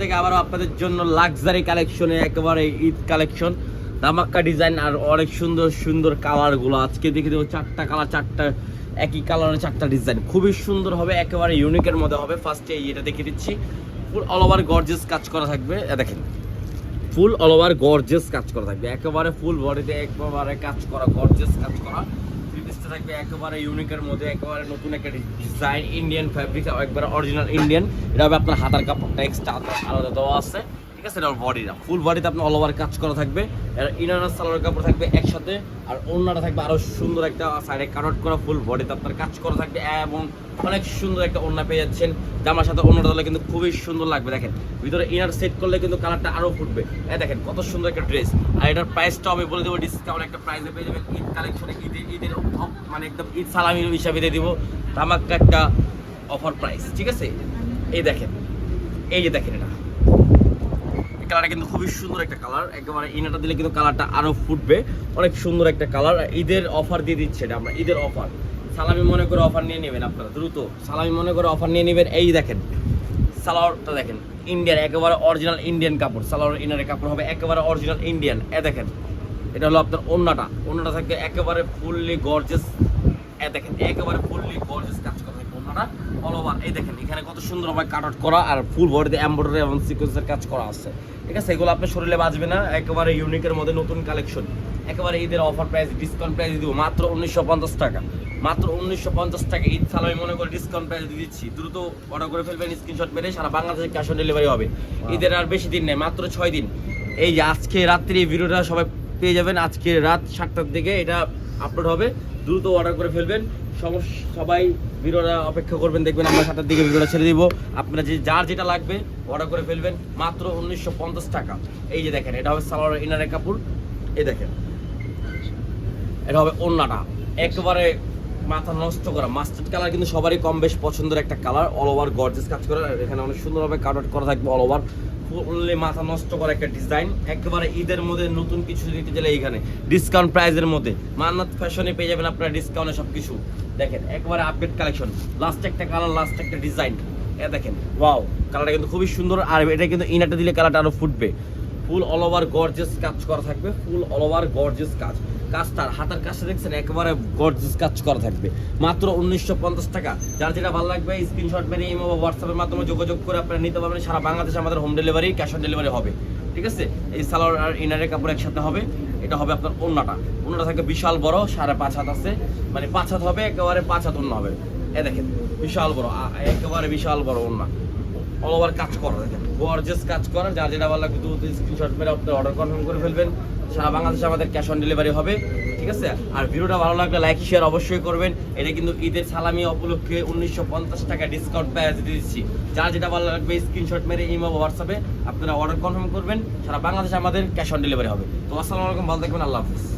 থেকে আবারও আপনাদের জন্য লাক্সারি কালেকশনে একেবারে ঈদ কালেকশন দামাক্কা ডিজাইন আর অনেক সুন্দর সুন্দর কালারগুলো আজকে দেখে দেবো চারটা কালার চারটা একই কালারের চারটা ডিজাইন খুবই সুন্দর হবে, একেবারে ইউনিকের মধ্যে হবে। ফার্স্টে এটা দেখে দিচ্ছি। ফুল অল ওভার গর্জেস কাজ করা থাকবে। দেখেন ফুল অল ওভার গর্জেস কাজ করা থাকবে। একেবারে ফুল বডিতে একেবারে কাজ করা গর্জেস কাজ করা। থ্রি থাকবে একেবারে ইউনিকের মধ্যে, একেবারে নতুন একটা ডিজাইন ইন্ডিয়ান ফ্যাব্রিক একবারে অরিজিনাল ইন্ডিয়ান এটা হবে আপনার হাতার কাপড়টা এক্সট্রা আলাদা দেওয়া আছে। ঠিক আছে, এটা বডিটা ফুল বডিতে আপনার অল ওভার কাজ করা থাকবে। এর ইনার সালোয়ার কাপড় থাকবে একসাথে, আর অন্যটা থাকবে আরও সুন্দর একটা সাইডে কাট করা ফুল বডিতে আপনার কাজ করা থাকবে, এবং অনেক সুন্দর একটা ওড়না পেয়ে যাচ্ছেন। জামার সাথে অন্যটা হলে কিন্তু খুবই সুন্দর লাগবে, দেখেন। ভিতরে ইনার সেট করলে কিন্তু কালারটা আরও ফুটবে। এই দেখেন, কত সুন্দর একটা ড্রেস আর এটার প্রাইসটা আমি বলে দেবো ডিসকাউন্ট একটা প্রাইসে পেয়ে যাবেন। ঈদ কালেকশনে ঈদের ঈদের মানে একদম ঈদ সালামি হিসাবে দিয়ে দিব। ধামাক্কা একটা অফার প্রাইস ঠিক আছে? এই দেখেন, এই যে দেখেন এটা। কালারটা কিন্তু খুবই সুন্দর একটা কালার। একেবারে ইনাটা দিলে কিন্তু কালারটা আরও ফুটবে। অনেক সুন্দর একটা কালার। ঈদের অফার দিয়ে দিচ্ছে এটা আমরা, ঈদের অফার সালামি মনে করে অফার নিয়ে নেবেন আপনারা, দ্রুত। সালামি মনে করে অফার নিয়ে নেবেন। এই দেখেন, সালোয়ারটা দেখেন ইন্ডিয়ান একেবারে অরিজিনাল ইন্ডিয়ান কাপড়। সালোয়ার ইনারের কাপড় হবে একেবারে অরিজিনাল ইন্ডিয়ান এ দেখেন, এটা হলো আপনার ওন্নাটা। ওন্নাটা থাকবে একেবারে ফুললি গর্জেস এ দেখেন, একেবারে ফুললি গর্জেস কাজ করা। ওন্নাটা অল ওভার এই দেখেন এখানে কত সুন্দরভাবে কাট আউট করা আর ফুল বডিতে এমব্রয়ডারি এবং সিকোয়েন্সের কাজ করা আছে। ঠিক আছে? এগুলো আপনার শরীরে বাজবে না একেবারে ইউনিকের মধ্যে নতুন কালেকশন একেবারে ঈদের অফার প্রাইস ডিসকাউন্ট প্রাইস দিব মাত্র উনিশশো পঞ্চাশ টাকা। মাত্র উনিশশো পঞ্চাশ টাকা ঈদ সালামি মনে করে ডিসকাউন্ট প্রাইস দিয়ে দিচ্ছি। দ্রুত অর্ডার করে ফেলবেন স্ক্রিনশট মেরে সারা বাংলাদেশে ক্যাশ অন ডেলিভারি হবে। ঈদের আর বেশি দিন নেই মাত্র ছয় দিন। এই যে আজকে রাত্রি এই ভিডিওটা সবাই পেয়ে যাবেন। আজকে রাত সাতটার দিকে এটা আপলোড হবে। দ্রুত অর্ডার করে ফেলবেন। সবাই ভিডিওটা অপেক্ষা করবেন, দেখবেন আমরা সাতটার দিকে ভিডিওটা ছেড়ে দিব। আপনারা যে যার যেটা লাগবে অর্ডার করে ফেলবেন, মাত্র উনিশশো পঞ্চাশ টাকা। এই যে দেখেন, এটা হবে সালোয়ার ইনারের কাপড়। এই দেখেন, এটা হবে ওন্নাটা। একেবারে মাথা নষ্ট করা। মাস্টার্ড কালার কিন্তু সবারই কম বেশ পছন্দের একটা কালার অল ওভার গর্জেস কাজ করা। এখানে অনেক সুন্দরভাবে কাট আউট করা থাকবে অল ওভার ফুললি মাথা নষ্ট করা একটা ডিজাইন একেবারে ঈদের মধ্যে নতুন কিছু নিতে গেলে এইখানে ডিসকাউন্ট প্রাইসের মধ্যে। মান্নাত ফ্যাশনে পেয়ে যাবেন আপনারা ডিসকাউন্টে সব কিছু দেখেন, একবারে আপডেট কালেকশন লাস্ট একটা কালার লাস্ট একটা ডিজাইন এ দেখেন ওয়াও কালারটা কিন্তু খুবই সুন্দর। আর এটা কিন্তু ইনারটা দিলে কালারটা আরও ফুটবে। ফুল অল ওভার গর্জেস কাজ করা থাকবে, ফুল অল ওভার গর্জেস কাজ। কাজটার হাতার কাজটা দেখছেন, একেবারে গর্জেস কাজ করা থাকবে। মাত্র উনিশশো পঞ্চাশ টাকা। যার যেটা ভালো লাগবে স্ক্রিনশট মেরে ইমো বা হোয়াটসঅ্যাপের মাধ্যমে যোগাযোগ করে আপনারা নিতে পারবেন। সারা বাংলাদেশে আমাদের home delivery cash on delivery হবে। ঠিক আছে? এই সালোয়ার আর ইনারের কাপড় একসাথে হবে। এটা হবে আপনার ওন্নাটা। অন্যটা থাকে বিশাল বড়, সাড়ে পাঁচ হাত আছে। মানে পাঁচ হাত হবে, একেবারে পাঁচ হাত অন্য হবে। এ দেখেন, বিশাল বড় একেবারে বিশাল বড় ওন্না। অল ওভার কাজ গর্জেস কাজ যার যেটা ভালো লাগবে স্ক্রিনশট মেরে আপনার অর্ডার কনফার্ম করে ফেলবেন। সারা বাংলাদেশে আমাদের ক্যাশ অন ডেলিভারি হবে, ঠিক আছে? আর ভিডিওটা ভালো লাগলে লাইক শেয়ার অবশ্যই করবেন। এটা কিন্তু ঈদের সালামি উপলক্ষে উনিশশো পঞ্চাশ টাকা ডিসকাউন্ট দিচ্ছি যার যেটা ভালো লাগবে স্ক্রিনশট মেরে ইমো হোয়াটসঅ্যাপে আপনারা অর্ডার কনফার্ম করবেন। সারা বাংলাদেশে আমাদের ক্যাশ অন ডেলিভারি হবে। তো আসসালামু আলাইকুম, ভালো থাকবেন, আল্লাহ হাফিজ।